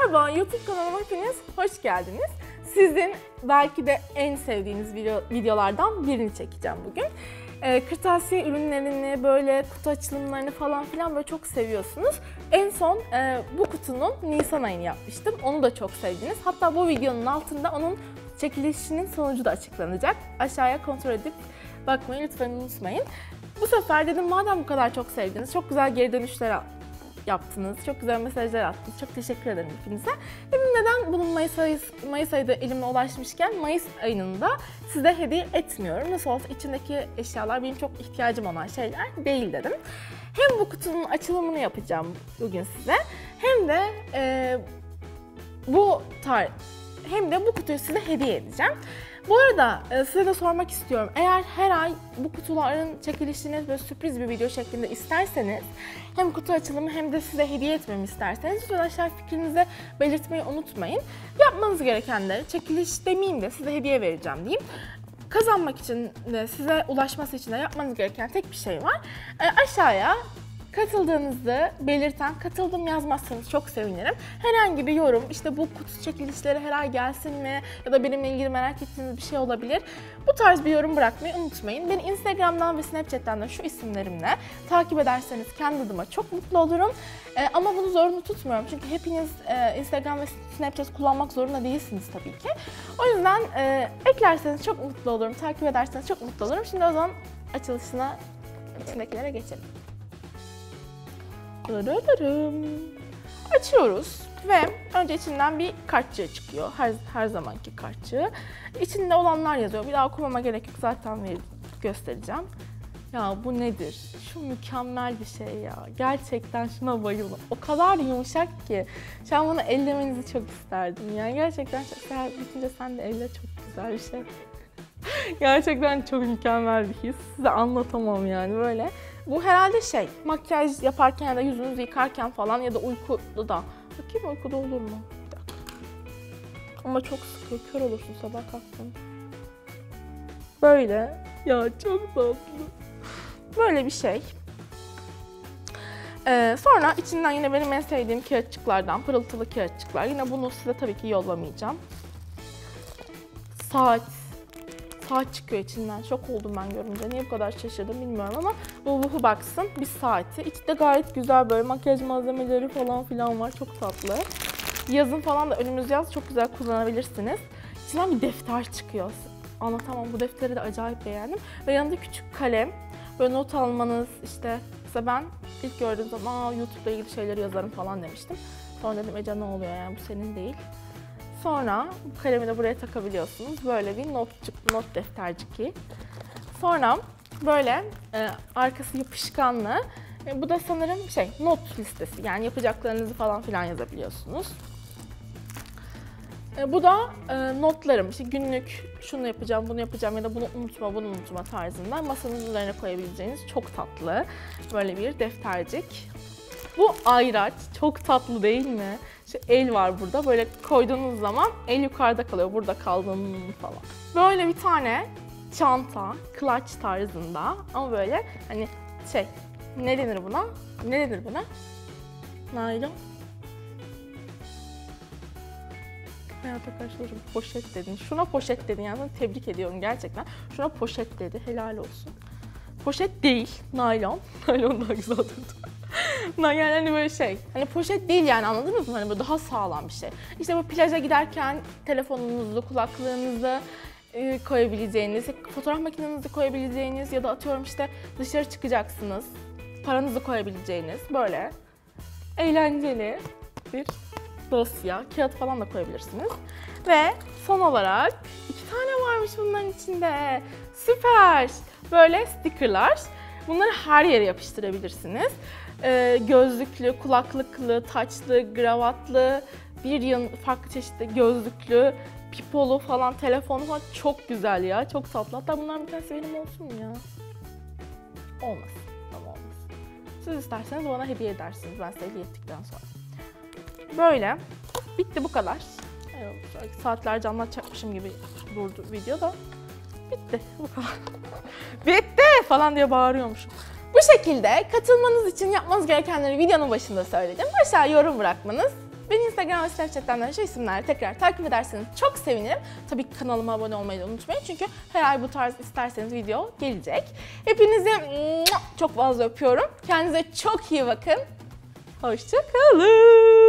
Merhaba YouTube kanalıma hepiniz hoş geldiniz. Sizin belki de en sevdiğiniz video, videolardan birini çekeceğim bugün. Ee, kırtasiye ürünlerini, böyle kutu açılımlarını falan filan böyle çok seviyorsunuz. En son e, bu kutunun Nisan ayını yapmıştım. Onu da çok sevdiniz. Hatta bu videonun altında onun çekilişinin sonucu da açıklanacak. Aşağıya kontrol edip bakmayı lütfen unutmayın. Bu sefer dedim madem bu kadar çok sevdiniz, çok güzel geri dönüşler yaptınız. Çok güzel mesajlar attınız. Çok teşekkür ederim hepinize. Dedim neden bunun Mayıs, ayı, Mayıs ayı elime ulaşmışken Mayıs ayının da size hediye etmiyorum. Nasıl olsa içindeki eşyalar benim çok ihtiyacım olan şeyler değil dedim. Hem bu kutunun açılımını yapacağım bugün size hem de e, bu tar hem de bu kutuyu size hediye edeceğim. Bu arada e, size de sormak istiyorum. Eğer her ay bu kutuların çekilişini böyle sürpriz bir video şeklinde isterseniz hem kutu açılımı hem de size hediye etmemi isterseniz lütfen aşağı fikrinizi belirtmeyi unutmayın. Yapmanız gerekenleri çekiliş demeyeyim de size hediye vereceğim diyeyim. Kazanmak için de size ulaşması için de yapmanız gereken tek bir şey var. E, aşağıya Katıldığınızı belirten, katıldım yazmazsanız çok sevinirim. Herhangi bir yorum, işte bu kutu çekilişleri her ay gelsin mi ya da benimle ilgili merak ettiğiniz bir şey olabilir. Bu tarz bir yorum bırakmayı unutmayın. Beni Instagram'dan ve Snapchat'ten de şu isimlerimle takip ederseniz kendi adıma çok mutlu olurum. Ee, ama bunu zorunlu tutmuyorum çünkü hepiniz e, Instagram ve Snapchat kullanmak zorunda değilsiniz tabii ki. O yüzden e, eklerseniz çok mutlu olurum, takip ederseniz çok mutlu olurum. Şimdi o zaman açılışına içindekilere geçelim. Açıyoruz ve önce içinden bir kartçığı çıkıyor. Her, her zamanki kartçığı. İçinde olanlar yazıyor. Bir daha okumama gerek yok. Zaten göstereceğim. Ya bu nedir? Şu mükemmel bir şey ya. Gerçekten şuna bayıldım. O kadar yumuşak ki. Şu an bunu ellemenizi çok isterdim. Yani gerçekten çok. Bitince sen de elle çok güzel bir şey. Gerçekten çok mükemmel bir his. Size anlatamam yani böyle. Bu herhalde şey, makyaj yaparken ya da yüzünüzü yıkarken falan ya da uykuda da. Bakayım uykuda olur mu? Ama çok sıkıyor, kör olursun sabah kalktın. Böyle. Ya çok tatlı. Böyle bir şey. Ee, sonra içinden yine benim en sevdiğim kağıtçıklardan, pırıltılı kağıtçıklar. Yine bunu size tabii ki yollamayacağım. Saat. Saat çıkıyor içinden. Şok oldum ben görünce. Niye bu kadar şaşırdım bilmiyorum ama bu Wuhu Box'ın bir saati. İçinde gayet güzel böyle makyaj malzemeleri falan filan var. Çok tatlı. Yazın falan da önümüz yaz çok güzel kullanabilirsiniz. İçinden bir defter çıkıyor. Anlatamam bu defteri de acayip beğendim. Ve yanında küçük kalem. Böyle not almanız işte. Mesela ben ilk gördüğüm zaman YouTube'da ilgili şeyleri yazarım falan demiştim. Sonra dedim Ece ne oluyor yani bu senin değil. Sonra bu kalemi de buraya takabiliyorsunuz. Böyle bir notçuk, not defterciki. Sonra böyle e, arkası yapışkanlı. E, bu da sanırım şey not listesi. Yani yapacaklarınızı falan filan yazabiliyorsunuz. E, bu da e, notlarım. İşte günlük şunu yapacağım, bunu yapacağım ya da bunu unutma, bunu unutma tarzında masanın üzerine koyabileceğiniz çok tatlı böyle bir deftercik. Bu ayraç çok tatlı değil mi? Şu el var burada. Böyle koyduğunuz zaman el yukarıda kalıyor. Burada kaldığının falan. Böyle bir tane çanta, clutch tarzında ama böyle hani şey ne denir buna? Ne denir buna? Naylon. Hayata karşılaşım poşet dedin. Şuna poşet dedin yani tebrik ediyorum gerçekten. Şuna poşet dedi. Helal olsun. Poşet değil, naylon. Naylon daha güzel durdu. Na- yani hani böyle şey, hani poşet değil yani anladınız mı? Hani böyle daha sağlam bir şey. İşte bu plaja giderken telefonunuzu, kulaklığınızı e, koyabileceğiniz, fotoğraf makinenizi koyabileceğiniz ya da atıyorum işte dışarı çıkacaksınız, paranızı koyabileceğiniz böyle eğlenceli bir dosya, kağıt falan da koyabilirsiniz. Ve son olarak iki tane varmış bunların içinde. Süper! Böyle stickerlar. Bunları her yere yapıştırabilirsiniz. Ee, gözlüklü, kulaklıklı, taçlı, gravatlı, bir yıl farklı çeşitli gözlüklü, pipolu falan, telefonu falan çok güzel ya. Çok tatlı. Hatta bunların bir tanesi benim olsun ya? Olmaz. Tamam olmaz. Siz isterseniz bana hediye edersiniz ben size hediye ettikten sonra. Böyle. Bitti bu kadar. Evet, Saatlerce anlatacakmışım gibi durdu video da. Bitti. Bu kadar. Bitti falan diye bağırıyormuşum. Bu şekilde katılmanız için yapmanız gerekenleri videonun başında söyledim. Aşağı yorum bırakmanız Beni Instagram ve Snapchat'ten şu isimlerle tekrar takip ederseniz çok sevinirim. Tabii ki kanalıma abone olmayı da unutmayın çünkü her ay bu tarz isterseniz video gelecek. Hepinizi çok fazla öpüyorum. Kendinize çok iyi bakın. Hoşçakalın.